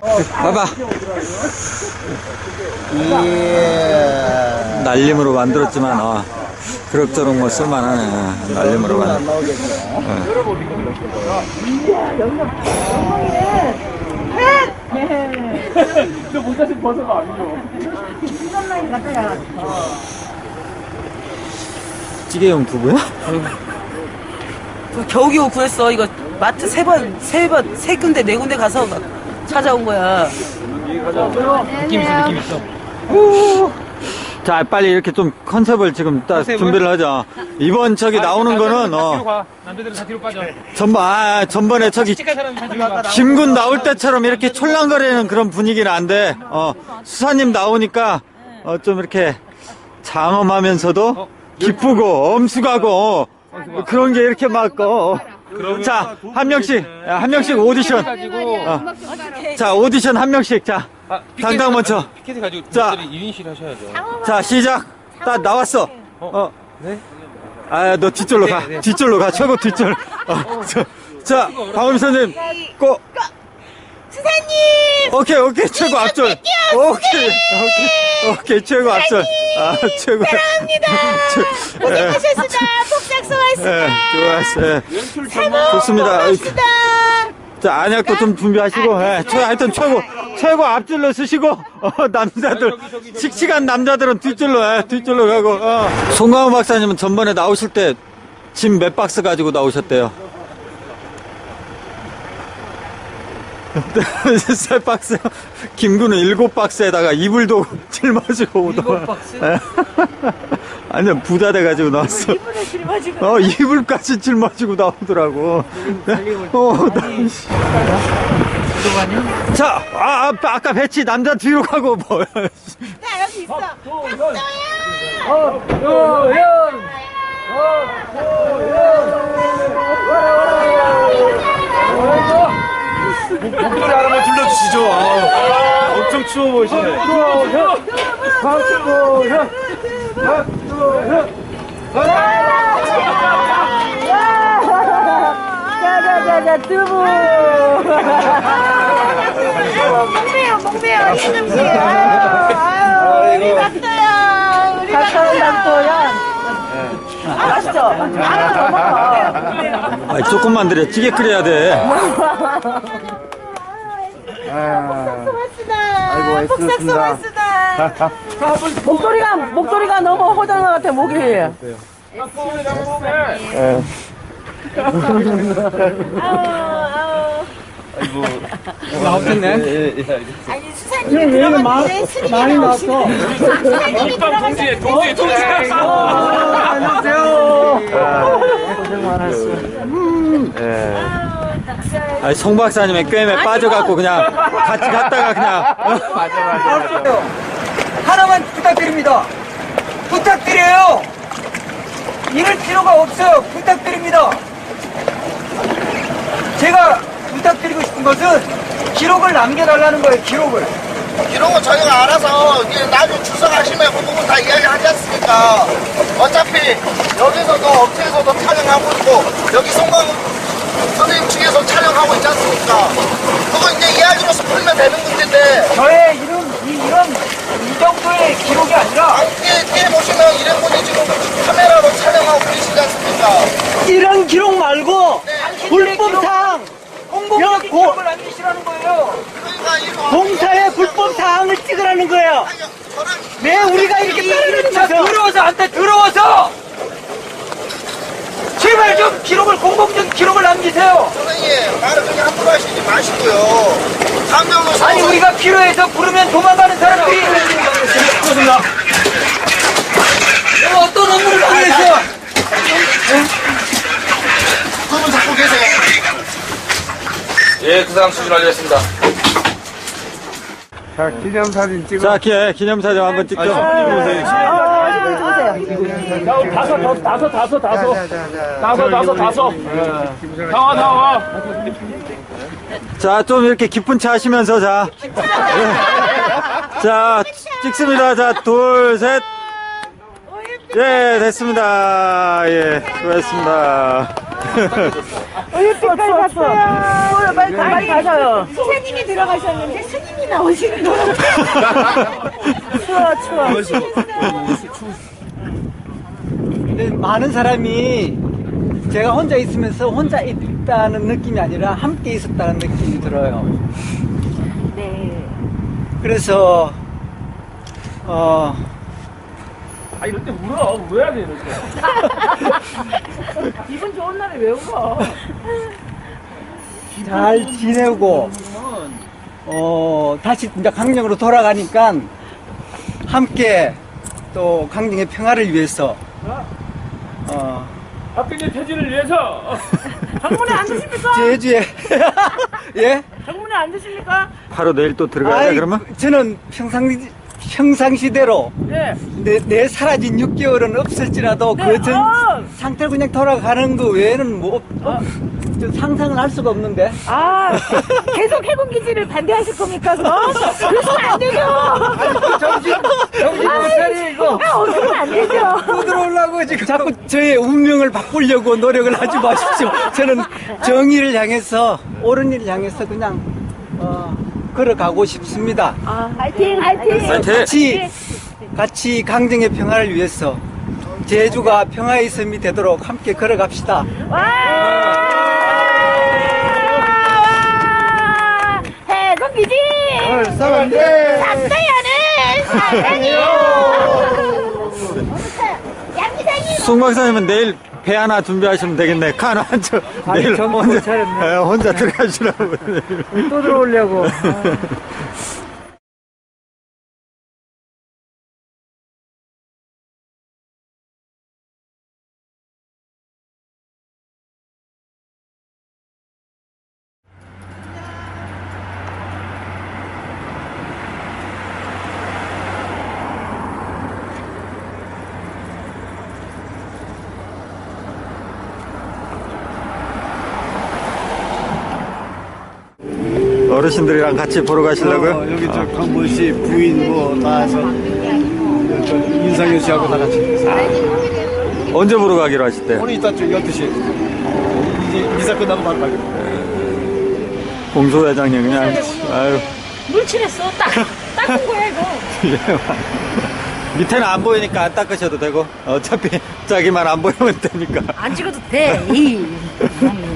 봐봐. 예. 날림으로 만들었지만, 어, 그럭저럭 뭐 쓸만하네. 어, 날림으로 만 찌개용 두부야? 그 겨우겨우 구했어. 이거 마트 세 번, 세 번, 세 군데, 네 군데 가서 찾아온 거야. 자, 빨리 이렇게 좀 컨셉을 지금 딱 준비를 하자. 이번 저기 나오는 거는, 어, 남자들은 다 뒤로 빠져. 전번, 아, 전번에 저기 찍은 사람이 다 뒤로 가. 김군 나올 때처럼 이렇게 촐랑거리는 그런 분위기는 안 돼. 어, 수사님 나오니까, 어, 좀 이렇게 장엄하면서도 기쁘고, 엄숙하고, 어, 그런 게 이렇게 막, 어. 자, 한 명씩, 야, 한 명씩 오디션. 가지고 어. 자, 오디션 한 명씩. 자, 아, 당당 먼저. 피켓 가지고 자. 분들이 1인실 하셔야죠. 자, 시작. 딱 나왔어. 어. 네? 아, 너 뒷줄로 가. 뒷줄로 가. 최고 뒷줄. 어, 자, 자, 강원 선생님. 고. 수사님! 오케이, 오케이. 최고 앞줄. 오케이. 오케이. 오케이. 최고 앞줄. 아, 최고. 사랑합니다! 고생하셨습니다! 수고하셨습니다! 예, 좋았어. 예. 좋습니다. 고맙습니다! 자, 안약도 좀 준비하시고, 예, 최, 하여튼 최고, 최고 앞줄로 쓰시고, 어, 남자들, 씩씩한 남자들은 뒷줄로, 예, 뒷줄로 가고, 어. 송강호 박사님은 전번에 나오실 때, 짐 몇 박스 가지고 나오셨대요? 세 박스, 김구는 일곱 박스에다가 이불도 짊어지고 오더라. 일곱 박스? 예. 아니면 부자 돼가지고 나왔어. 어, 이불까지 짊어지고 나오더라고. 어, 나, 자, 아, 아, 아까 배치 남자 뒤로 가고 뭐야. 나 여기 있어! 목소리 하나만 들려주시죠. 아, 엄청 추워 보이시네. 아, 조금만 드려. 찌개 끓여야 돼. 폭삭 수고하시다! 목소리가, 목소리가 너무 허전한 것 같아, 목이. 아우, 아우. 아니, 수사님이 들어갔는데 많이 나왔어. 들어갔는데 동지에, 동지에. 아니, 송 박사님의 꿰매 빠져갖고 그냥 같이 갔다가 그냥. 어? 하나만 부탁드립니다. 부탁드려요. 이럴 필요가 없어요. 부탁드립니다. 제가 부탁드리고 싶은 것은 기록을 남겨달라는 거예요. 기록을. 거 저희가 알아서 나중에 출석하시면 그 부분 다 이야기하지 않습니까? 어차피 여기서도 업체에서도 촬영하고 있고 여기 송강 선생님 측에서 촬영하고 있지 않습니까? 그거 이제 이야기로서 풀면 되는 문제인데 저의 이런 이, 이런 이 정도의 기록이 아니라 뒤에, 뒤에 보시면 일행분이 지금 카메라로 촬영하고 계시지 않습니까? 이런 기록 말고 불법사항 공공적인 야, 고- 기록을 남기시라는 거예요. 그러니까 이거 공사의 불법 사항을 찍으라는 거예요. 아니, 저랑 왜 우리가 이렇게 따르는 자 더러워서 안 돼. 더러워서. 제발 좀 기록을 공공적인 기록을 남기세요. 선생님 말을 그냥 함부로 하시지 마시고요. 상명로 아니 우리가 필요해서 부르면 도망가는 사람들이 그렇습니다. 내가 어떤 업무를 하고 있어요? 그분 잡고 계세요. 예, 그 사람 수준 알겠습니다. 자, 기, 기념사진 한번 찍죠. 다섯, 다섯, 다섯, 다섯, 다섯. 다섯, 다섯, 다섯. 나와, 나와. 자, 좀 이렇게 기쁜 차 하시면서, 자. 예. 자, 찍습니다. 자, 둘, 셋. 예, 됐습니다. 예, 수고했습니다. 색깔 같아요. 빨리 가, 빨리 가셔요. 스님이 들어가셨는데 스님이 나오시는 거예요. 추워, 추워. 근데 많은 사람이 제가 혼자 있으면서 혼자 있다는 느낌이 아니라 함께 있었다는 느낌이 들어요. 네. 그래서 어, 아 이럴 때 울어 울어야 돼 이럴 때 기분 좋은 날에 왜 울어? 잘 지내고 어, 다시 이제 강릉으로 돌아가니까 함께 또 강릉의 평화를 위해서 어, 박근혜 퇴진을 위해서 정문에 앉으십니까? 제주에 예? 정문에 앉으십니까? 바로 내일 또 들어가야 돼 그러면? 저는 평상 평상시대로 네. 내, 내 사라진 6개월은 없을지라도 네, 그전 어. 상태로 그냥 돌아가는 거 외에는 뭐 없- 어, 저 상상을 할 수가 없는데 아, 계속 해군 기지를 반대하실 겁니까, 그럼? 그러시면 안 되죠. 정신 정신 못 차리고 아, 어떻게 안 되죠. 또 들어오려고 지금 자꾸 저의 운명을 바꾸려고 노력을 하지 마십시오. 저는 정의를 향해서 옳은 일을 향해서 그냥 어, 걸어가고 싶습니다. 화이팅, 화이팅. 파이팅! 같이 같이 강정의 평화를 위해서 제주가 평화의 섬이 되도록 함께 걸어갑시다. 와! 해군기지! 박사연은 사랑이요! 양기사님! 송 박사님은 내일 배 하나 준비하시면 되겠네. 카누 한쪽 아니, 내일 정신 혼자, 못 차렸네. 예, 혼자 들어가시라고. 또 들어오려고. 어르신들이랑 같이 보러 가시려고요? 어, 여기 저 강모 씨 부인 뭐 다 해서 저 인상현 씨하고 다 같이 언제 보러 가기로 하셨대요? 오늘 이따 좀 12시 이제 이사 끝나고 바로 가기로 공소회장님 그냥 아유 물칠했어. 딱, 닦은 거야, 이거. 밑에는 안 보이니까 안 닦으셔도 되고 어차피 자기만 안 보이면 되니까. 안 찍어도 돼. 이.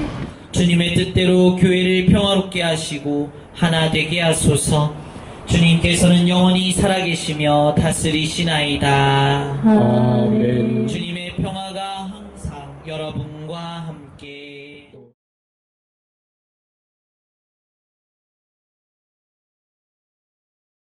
주님의 뜻대로 교회를 평화롭게 하시고 하나 되게 하소서. 주님께서는 영원히 살아계시며 다스리시나이다. 아멘 주님의 평화가 항상 여러분과